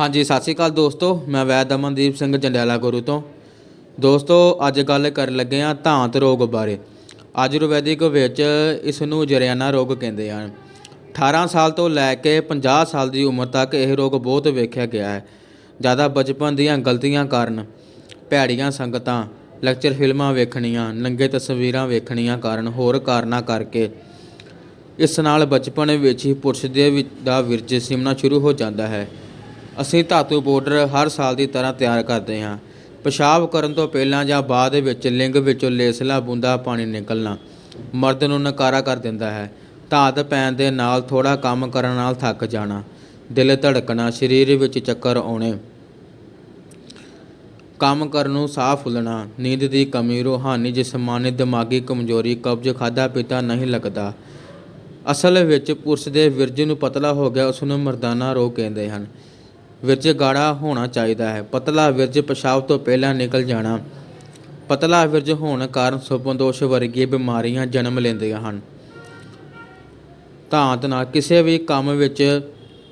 ਹਾਂਜੀ, ਸਤਿ ਸ਼੍ਰੀ ਅਕਾਲ ਦੋਸਤੋ, ਮੈਂ ਵੈਦ ਅਮਨਦੀਪ ਸਿੰਘ ਜੰਡਿਆਲਾ ਗੁਰੂ ਤੋਂ। ਦੋਸਤੋ, ਅੱਜ ਗੱਲ ਕਰਨ ਲੱਗੇ ਹਾਂ ਧਾਂਤ ਰੋਗ ਬਾਰੇ। ਆਯੁਰਵੈਦਿਕ ਵਿੱਚ ਇਸ ਨੂੰ ਜਰਿਆਨਾ ਰੋਗ ਕਹਿੰਦੇ ਹਨ। 18 ਸਾਲ ਤੋਂ ਲੈ ਕੇ 50 ਸਾਲ ਦੀ ਉਮਰ ਤੱਕ ਇਹ ਰੋਗ ਬਹੁਤ ਵੇਖਿਆ ਗਿਆ ਹੈ। ਜ਼ਿਆਦਾ ਬਚਪਨ ਦੀਆਂ ਗਲਤੀਆਂ ਕਾਰਨ ਭੈੜੀਆਂ ਸੰਗਤਾਂ, ਲੈਕਚਰ ਫਿਲਮਾਂ ਵੇਖਣੀਆਂ, ਨੰਗੇ ਤਸਵੀਰਾਂ ਵੇਖਣੀਆਂ ਕਾਰਨ ਹੋਰ ਕਾਰਨਾਂ ਕਰਕੇ ਇਸ ਨਾਲ ਬਚਪਨ ਵਿੱਚ ਹੀ ਪੁਰਸ਼ ਦੇ ਵਿੱਚ ਦਾ ਵਿਰਜ ਸਿਮਣਾ ਸ਼ੁਰੂ ਹੋ ਜਾਂਦਾ ਹੈ। ਅਸੀਂ ਧਾਤੂ ਪਾਊਡਰ ਹਰ ਸਾਲ ਦੀ ਤਰ੍ਹਾਂ ਤਿਆਰ ਕਰਦੇ ਹਾਂ। ਪਿਸ਼ਾਬ ਕਰਨ ਤੋਂ ਪਹਿਲਾਂ ਜਾਂ ਬਾਅਦ ਵਿੱਚ ਲਿੰਗ ਵਿੱਚੋਂ ਲੇਸਲਾ, ਬੂੰਦਾ, ਪਾਣੀ ਨਿਕਲਣਾ ਮਰਦ ਨੂੰ ਨਕਾਰਾ ਕਰ ਦਿੰਦਾ ਹੈ। ਧਾਤ ਪੈਣ ਦੇ ਨਾਲ ਥੋੜਾ ਕੰਮ ਕਰਨ ਨਾਲ ਥੱਕ ਜਾਣਾ, ਦਿਲ ਧੜਕਣਾ, ਸਰੀਰ ਵਿੱਚ ਚੱਕਰ ਆਉਣੇ, ਕੰਮ ਕਰਨ ਨੂੰ ਸਾਹ ਫੁੱਲਣਾ, ਨੀਂਦ ਦੀ ਕਮੀ, ਰੂਹਾਨੀ ਜਿਸਮਾਨੀ ਦਿਮਾਗੀ ਕਮਜ਼ੋਰੀ, ਕਬਜ਼ ਖਾਦਾ ਪੀਤਾ ਨਹੀਂ ਲੱਗਦਾ। ਅਸਲ ਵਿੱਚ ਪੁਰਸ਼ ਦੇ ਵਿਰਜ ਨੂੰ ਪਤਲਾ ਹੋ ਗਿਆ, ਉਸ ਨੂੰ ਮਰਦਾਨਾ ਰੋਗ ਕਹਿੰਦੇ ਹਨ। ਵਿਰਜ ਗਾੜਾ ਹੋਣਾ ਚਾਹੀਦਾ ਹੈ। ਪਤਲਾ ਵਿਰਜ ਪਿਸ਼ਾਬ ਤੋਂ ਪਹਿਲਾਂ ਨਿਕਲ ਜਾਣਾ। ਪਤਲਾ ਵਿਰਜ ਹੋਣ ਕਾਰਨ ਸੁਪਨਦੋਸ਼ ਵਰਗੀ ਬਿਮਾਰੀਆਂ ਜਨਮ ਲੈਂਦੀਆਂ ਹਨ। ਧਾਂਤ ਨਾਲ ਕਿਸੇ ਵੀ ਕੰਮ ਵਿੱਚ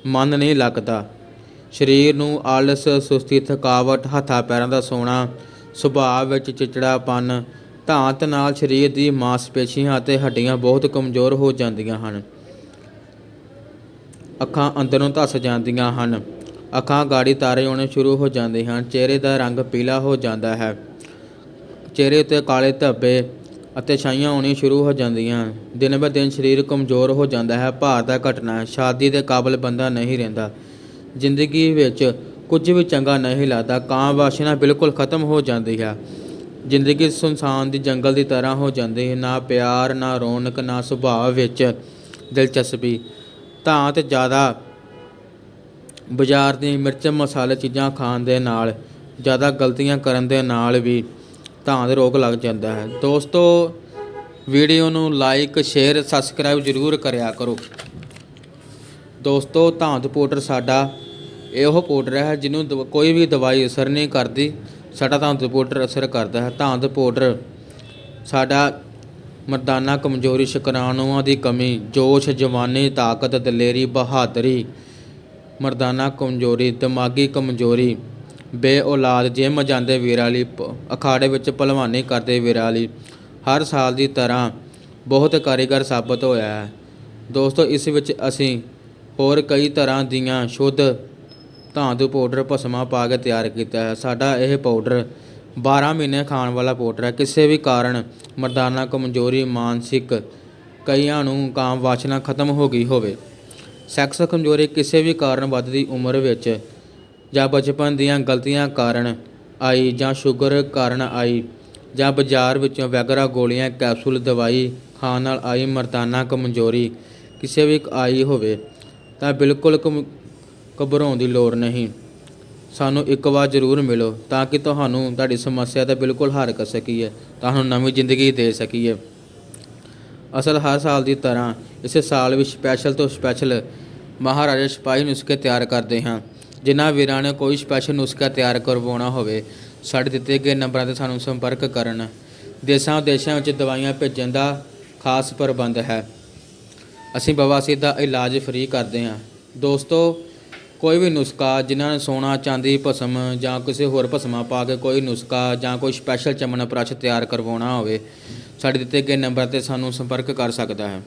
ਮਨ ਨਹੀਂ ਲੱਗਦਾ। ਸਰੀਰ ਨੂੰ ਆਲਸ, ਸੁਸਤੀ, ਥਕਾਵਟ, ਹੱਥਾਂ ਪੈਰਾਂ ਦਾ ਸੋਣਾ, ਸੁਭਾਅ ਵਿੱਚ ਚਿਚੜਾਪਨ, ਧਾਂਤ ਨਾਲ ਸਰੀਰ ਦੀ ਮਾਸਪੇਸ਼ੀਆਂ ਅਤੇ ਹੱਡੀਆਂ ਬਹੁਤ ਕਮਜ਼ੋਰ ਹੋ ਜਾਂਦੀਆਂ ਹਨ। ਅੱਖਾਂ ਅੰਦਰੋਂ ਧੱਸ ਜਾਂਦੀਆਂ ਹਨ। ਅੱਖਾਂ ਗਾੜੀ ਤਾਰੇ ਆਉਣੇ ਸ਼ੁਰੂ ਹੋ ਜਾਂਦੇ ਹਨ, ਚਿਹਰੇ ਦਾ ਰੰਗ ਪੀਲਾ ਹੋ ਜਾਂਦਾ ਹੈ। ਚਿਹਰੇ ਉੱਤੇ ਕਾਲੇ ਧੱਬੇ ਅਤੇ ਛਾਈਆਂ ਆਉਣੀਆਂ ਸ਼ੁਰੂ ਹੋ ਜਾਂਦੀਆਂ ਹਨ। ਦਿਨ ਬ ਦਿਨ ਸਰੀਰ ਕਮਜ਼ੋਰ ਹੋ ਜਾਂਦਾ ਹੈ, ਭਾਰ ਦਾ ਘਟਣਾ ਸ਼ਾਦੀ ਦੇ ਕਾਬਲ ਬੰਦਾ ਨਹੀਂ ਰਹਿੰਦਾ। ਜ਼ਿੰਦਗੀ ਵਿੱਚ ਕੁਝ ਵੀ ਚੰਗਾ ਨਹੀਂ ਲੱਗਦਾ, ਕਾਂ ਵਾਸ਼ਨਾ ਬਿਲਕੁਲ ਖਤਮ ਹੋ ਜਾਂਦੀ ਹੈ। ਜ਼ਿੰਦਗੀ ਸੁਨਸਾਨ ਦੀ ਜੰਗਲ ਦੀ ਤਰ੍ਹਾਂ ਹੋ ਜਾਂਦੀ ਹੈ, ਨਾ ਪਿਆਰ, ਨਾ ਰੌਣਕ, ਨਾ ਸੁਭਾਅ ਵਿੱਚ ਦਿਲਚਸਪੀ। ਤਾਂ ਤੇ ਜ਼ਿਆਦਾ ਬਾਜ਼ਾਰ ਦੀ ਮਿਰਚ ਮਸਾਲੇ ਚੀਜ਼ਾਂ ਖਾਣ ਦੇ ਨਾਲ, ਜ਼ਿਆਦਾ ਗਲਤੀਆਂ ਕਰਨ ਦੇ ਨਾਲ ਵੀ ਧਾਂ ਦੇ ਰੋਗ ਲੱਗ ਜਾਂਦਾ ਹੈ। ਦੋਸਤੋ, ਵੀਡੀਓ ਨੂੰ ਲਾਈਕ ਸ਼ੇਅਰ ਸਬਸਕ੍ਰਾਈਬ ਜ਼ਰੂਰ ਕਰਿਆ ਕਰੋ। ਦੋਸਤੋ ਧਾਂਤ ਪਾਊਡਰ ਸਾਡਾ ਇਹੋ ਪਾਊਡਰ ਹੈ ਜਿਹਨੂੰ ਦਵ- ਕੋਈ ਵੀ ਦਵਾਈ ਅਸਰ ਨਹੀਂ ਕਰਦੀ। ਸਾਡਾ ਧਾਂਤ ਪਾਊਡਰ ਅਸਰ ਕਰਦਾ ਹੈ। ਧਾਂਤ ਪਾਊਡਰ ਸਾਡਾ ਮਰਦਾਨਾ ਕਮਜ਼ੋਰੀ, ਸ਼ੁਕਰਾਣੂਆਂ ਦੀ ਕਮੀ, ਜੋਸ਼, ਜਵਾਨੀ, ਤਾਕਤ, ਦਲੇਰੀ, ਬਹਾਦਰੀ ਮਰਦਾਨਾ ਕਮਜ਼ੋਰੀ, ਦਿਮਾਗੀ ਕਮਜ਼ੋਰੀ। ਬੇ ਔਲਾਦ, ਜਿਮ ਜਾਂਦੇ ਵੀਰਾਂ ਲਈ, ਪ- ਅਖਾੜੇ ਵਿੱਚ ਭਲਵਾਨੀ ਕਰਦੇ ਵੀਰਾਂ ਲਈ। ਹਰ ਸਾਲ ਦੀ ਤਰ੍ਹਾਂ ਬਹੁਤ ਕਾਰੀਗਰ ਸਾਬਤ ਹੋਇਆ ਹੈ। ਦੋਸਤੋ, ਇਸ ਵਿੱਚ ਅਸੀਂ ਹੋਰ ਕਈ ਤਰ੍ਹਾਂ ਦੀਆਂ ਸ਼ੁੱਧ ਧਾਂਦੂ ਪਾਊਡਰ ਭਸਮਾ ਪਾ ਕੇ ਤਿਆਰ ਕੀਤਾ ਹੈ। ਸਾਡਾ ਇਹ ਪਾਊਡਰ 12 ਮਹੀਨੇ ਖਾਣ ਵਾਲਾ ਪਾਊਡਰ ਹੈ। ਕਿਸੇ ਵੀ ਕਾਰਨ ਮਰਦਾਨਾ ਕਮਜ਼ੋਰੀ, ਮਾਨਸਿਕ ਕਈਆਂ ਨੂੰ ਕਾਮ ਵਾਸ਼ਨਾ ਖਤਮ ਹੋ ਗਈ ਹੋਵੇ। ਸੈਕਸ ਕਮਜ਼ੋਰੀ ਕਿਸੇ ਵੀ ਕਾਰਨ ਵੱਧਦੀ ਉਮਰ ਵਿੱਚ ਜਾਂ ਬਚਪਨ ਦੀਆਂ ਗਲਤੀਆਂ ਕਾਰਨ ਆਈ ਜਾਂ ਸ਼ੂਗਰ ਕਾਰਨ ਆਈ ਜਾਂ ਬਾਜ਼ਾਰ ਵਿੱਚੋਂ ਵੈਗਰਾ ਗੋਲੀਆਂ, ਕੈਪਸੂਲ, ਦਵਾਈ ਖਾਣ ਨਾਲ ਆਈ ਮਰਦਾਨਾ ਕਮਜ਼ੋਰੀ ਕਿਸੇ ਵੀ ਆਈ ਹੋਵੇ ਤਾਂ ਬਿਲਕੁਲ ਕਮ- ਘਬਰਾਉਣ ਦੀ ਲੋੜ ਨਹੀਂ। ਸਾਨੂੰ ਇੱਕ ਵਾਰ ਜ਼ਰੂਰ ਮਿਲੋ ਤਾਂ ਕਿ ਤੁਹਾਨੂੰ ਤੁਹਾਡੀ ਸਮੱਸਿਆ ਦਾ ਬਿਲਕੁਲ ਹੱਲ ਕਰ ਸਕੀਏ, ਤੁਹਾਨੂੰ ਨਵੀਂ ਜ਼ਿੰਦਗੀ ਦੇ ਸਕੀਏ। ਅਸਲ ਹਰ ਸਾਲ ਦੀ ਤਰ੍ਹਾਂ ਇਸੇ ਸਾਲ ਵਿੱਚ ਸਪੈਸ਼ਲ ਤੋਂ ਸਪੈਸ਼ਲ ਮਹਾਰਾਜਾ ਸਿਪਾਹੀ ਨੁਸਖੇ ਤਿਆਰ ਕਰਦੇ ਹਾਂ। ਜਿਨ੍ਹਾਂ ਵੀਰਾਂ ਨੇ ਕੋਈ ਸਪੈਸ਼ਲ ਨੁਸਖਾ ਤਿਆਰ ਕਰਵਾਉਣਾ ਹੋਵੇ, ਸਾਡੇ ਦਿੱਤੇ ਗਏ ਨੰਬਰਾਂ ਤੇ ਸਾਨੂੰ ਸੰਪਰਕ ਕਰਨ। ਦੇਸ਼ਾਂ ਵਿਦੇਸ਼ਾਂ ਵਿੱਚ ਦਵਾਈਆਂ ਭੇਜਣ ਦਾ ਖਾਸ ਪ੍ਰਬੰਧ ਹੈ। ਅਸੀਂ ਬਵਾਸੀਰ ਦਾ ਇਲਾਜ ਫ੍ਰੀ ਕਰਦੇ ਹਾਂ। ਦੋਸਤੋ ਕੋਈ ਵੀ ਨੁਸਖਾ, ਜਿਨ੍ਹਾਂ ਨੇ ਸੋਨਾ, ਚਾਂਦੀ, ਭਸਮ ਜਾਂ ਕਿਸੇ ਹੋਰ ਭਸਮਾਂ ਪਾ ਕੇ ਕੋਈ ਨੁਸਖਾ ਜਾਂ ਕੋਈ ਸਪੈਸ਼ਲ ਚਮਨ ਪ੍ਰਾਸ਼ ਤਿਆਰ ਕਰਵਾਉਣਾ ਹੋਵੇ, ਸਾਡੇ ਦਿੱਤੇ ਗਏ ਨੰਬਰ ਤੇ ਸਾਨੂੰ ਸੰਪਰਕ ਕਰ ਸਕਦਾ ਹੈ।